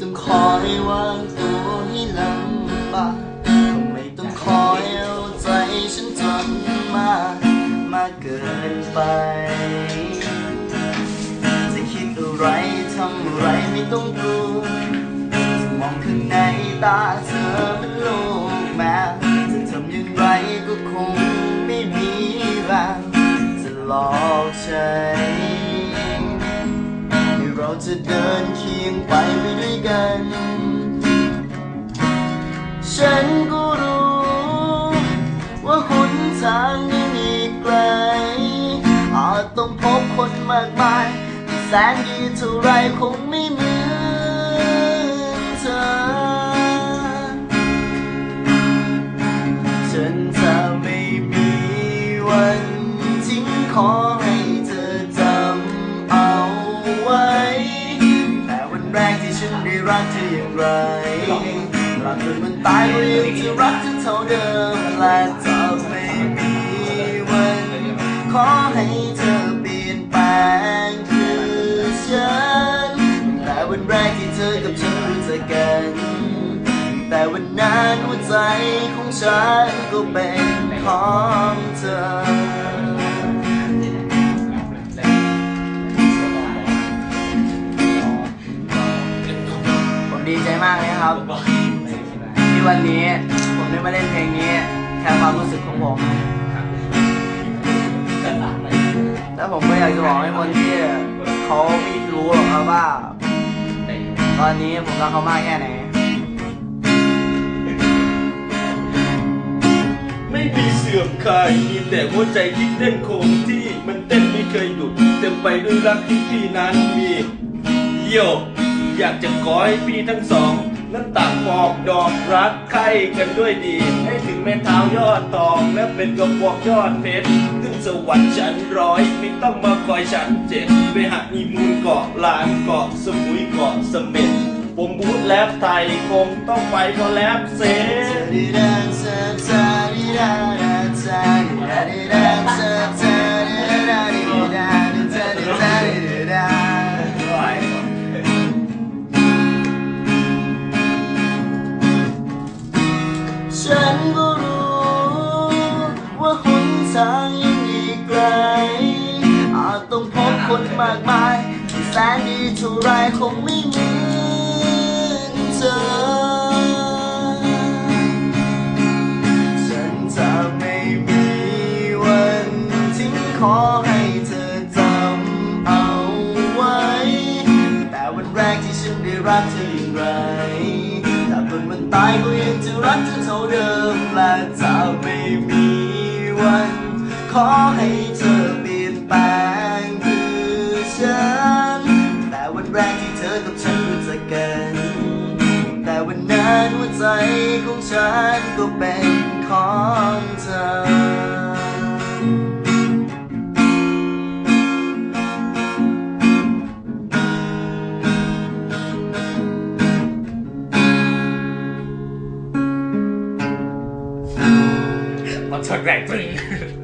ต้องคอยวางตัวให้ลำบากก็ไม่ต้องคอยเอาใจฉันจนมากมากเกินไป จะคิดอะไรทำอะไรไม่ต้องกลัวจะมองข้างในตาเธอเป็นโลกแมวจะทำอย่างไรก็คงไม่มีแรงจะหลอกใช้ ดินเคียงไปไปด้วยกัน ฉันก็รู้ ว่าหนทางยังอีกไกล อาจต้องพบคนมากมายที่แสนดีเท่าไรคงไม่เหมือนเธอ ฉันจะไม่มีวันทิ้งขอใรักเธออย่างไรรักจนมันตายก็ยังจะรักเธอเท่าเดิมและจะไม่มีวันขอให้เธอเปลี่ยนแปลงคือฉันแต่วันแรกที่เธอกับฉันรู้จักกันแต่วันนั้นหัวใจของฉันก็เป็นของเธอ ที่วันนี้ผมได้มาเล่นเพลงนี้แทนความรู้สึกของผม แล้วผมก็อยากจะบอกให้คนที่เขาไม่รู้หรอกครับว่า ตอนนี้ผมรักเขามากแค่ไหน ไม่มีเสื่อมคลายมีแต่หัวใจที่เต้นคงที่มันเต้นไม่เคยหยุดเต็มไปด้วยรักที่พี่นั้นมีโยอยากจะขอให้พี่ทั้งสอง นั้นต่างปอกดอกรักใครกันด้วยดี ให้ถึงแม่เท้ายอดทอง และเป็นกระบอกยอดเพชรขึ้นสวรรค์ชั้นร้อยไม่ต้องมาคอยชั้นเจ็ดไปหานีมูลเกาะล้านเกาะสมุยเกาะเสม็ดผมบูดแลบไทยคงต้องไปเพราแลบเซ คนมากมายที่แสนดีเท่าไรคงไม่เหมือนเธอ ฉันจะไม่มีวันทิ้งขอให้เธอจำเอาไว้ แต่วันแรกที่ฉันได้รักเธออย่างไรถ้าคนมันตายก็ยังจะรักเธอเท่าเดิมและจะไม่มีวัน ขอให้เธอเปลี่ยนแปลง หัวใจของฉันก็เป็นของเธอมันช็อตแรงจริง